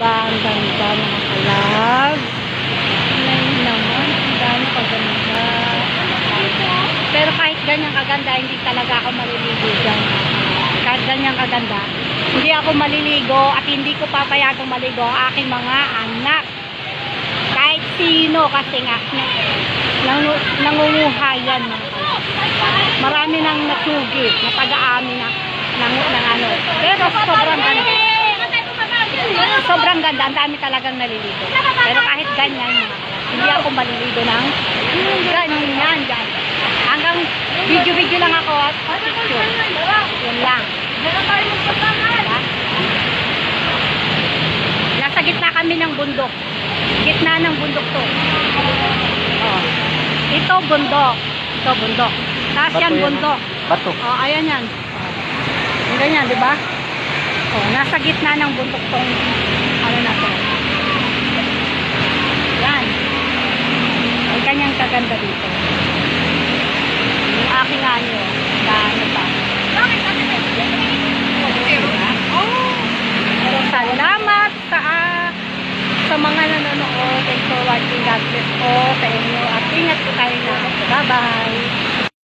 Ba, ang ganda mga kalab. Ngayon naman, ang dami kaganda. Pero kahit ganyan kaganda, hindi talaga ako maliligo dyan. Kahit ganyan kaganda, hindi ako maliligo at hindi ko papayagang maligo ang aking mga anak. Kahit sino kasi nga, nang, nangunguha yan mga kalab. Marami nang nasugit na taga-amin na ng, ng ano. Pero sobrang ganda. Sobrang ganda. Ang dami talagang naliligo. Pero kahit ganyan, mga hindi ako maliligo ng ganyan, dyan. Hanggang video-video lang ako at picture. Yun lang. Nasa gitna kami ng bundok. Gitna ng bundok to. Oh. Ito bundok. Ito bundok. Tapos yan bundok. Bato. Oh, ayan yan. Ganyan, di ba? Oh, nasa gitna ng bundok tong Kaganda dito. Yung aking anyo, na ano pa. Oh. Pero salamat sa sa mga nanonood. Thanks for watching. God bless sa